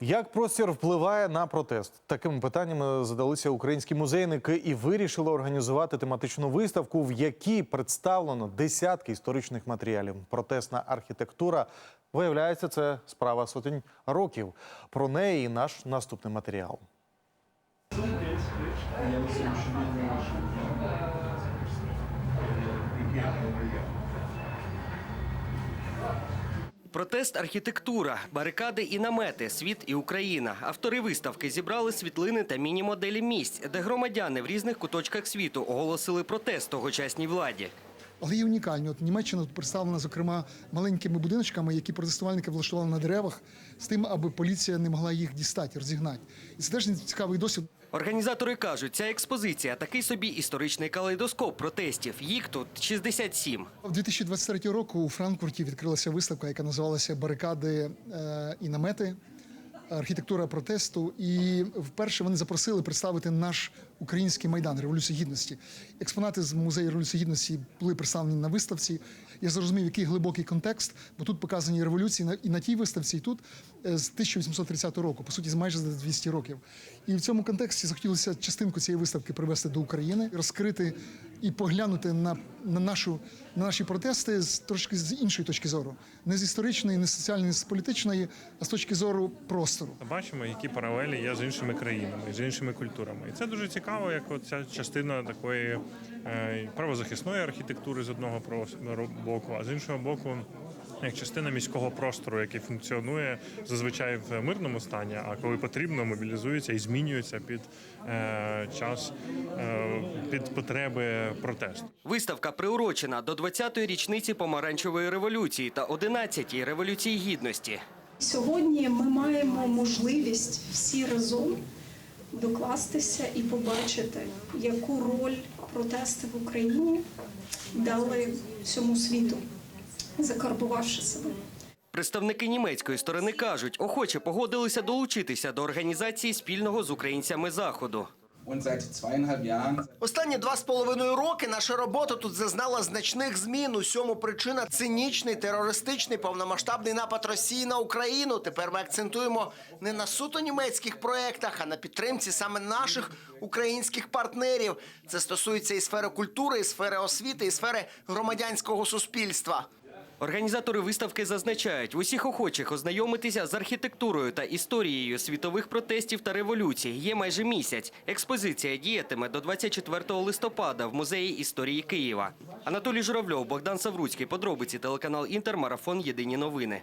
Як простір впливає на протест? Такими питаннями задалися українські музейники і вирішили організувати тематичну виставку, в якій представлено десятки історичних матеріалів. Протестна архітектура виявляється, це справа сотень років. Про неї і наш наступний матеріал. Протест, архітектура, барикади і намети, світ і Україна. Автори виставки зібрали світлини та міні-моделі місць, де громадяни в різних куточках світу оголосили протест тогочасній владі. Але є унікальні. От Німеччина тут представлена, зокрема, маленькими будиночками, які протестувальники влаштували на деревах з тим, аби поліція не могла їх дістати, розігнати. І це теж цікавий досвід. Організатори кажуть, ця експозиція такий собі історичний калейдоскоп протестів. Їх тут 67. У 2023 року у Франкфурті відкрилася виставка, яка називалася Барикади е, і намети. Архітектура протесту, і вперше вони запросили представити наш український майдан Революції Гідності. Експонати з музею Революції Гідності були представлені на виставці. Я зрозумів, який глибокий контекст, бо тут показані революції і на тій виставці, і тут е, з 1830 року, по суті, з майже за 200 років. І в цьому контексті захотілося частинку цієї виставки привести до України, розкрити і поглянути на, на нашу на наші протести з трошки з іншої точки зору, не з історичної, не з соціальної, не з політичної, а з точки зору простору. Бачимо, які паралелі є з іншими країнами, з іншими культурами. І це дуже цікаво, як ця частина такої е, правозахисної архітектури з одного боку, а з іншого боку. Як частина міського простору, який функціонує зазвичай в мирному стані, а коли потрібно, мобілізується і змінюється під е, час е, під потреби протесту. Виставка приурочена до 20-ї річниці помаранчевої революції та 11-ї революції гідності. Сьогодні ми маємо можливість всі разом докластися і побачити, яку роль протести в Україні дали всьому світу, закарбувавши себе. Представники німецької сторони кажуть, охоче погодилися долучитися до організації спільного з українцями заходу. Останні два з половиною роки наша робота тут зазнала значних змін. Усьому причина цинічний терористичний повномасштабний напад Росії на Україну. Тепер ми акцентуємо не на суто німецьких проєктах, а на підтримці саме наших українських партнерів. Це стосується і сфери культури, і сфери освіти, і сфери громадянського суспільства. Організатори виставки зазначають, усіх охочих ознайомитися з архітектурою та історією світових протестів та революцій є майже місяць. Експозиція діятиме до 24 листопада в музеї історії Києва. Анатолій Журавльов, Богдан Савруцький. Подробиці телеканал Інтер. Марафон. Єдині новини.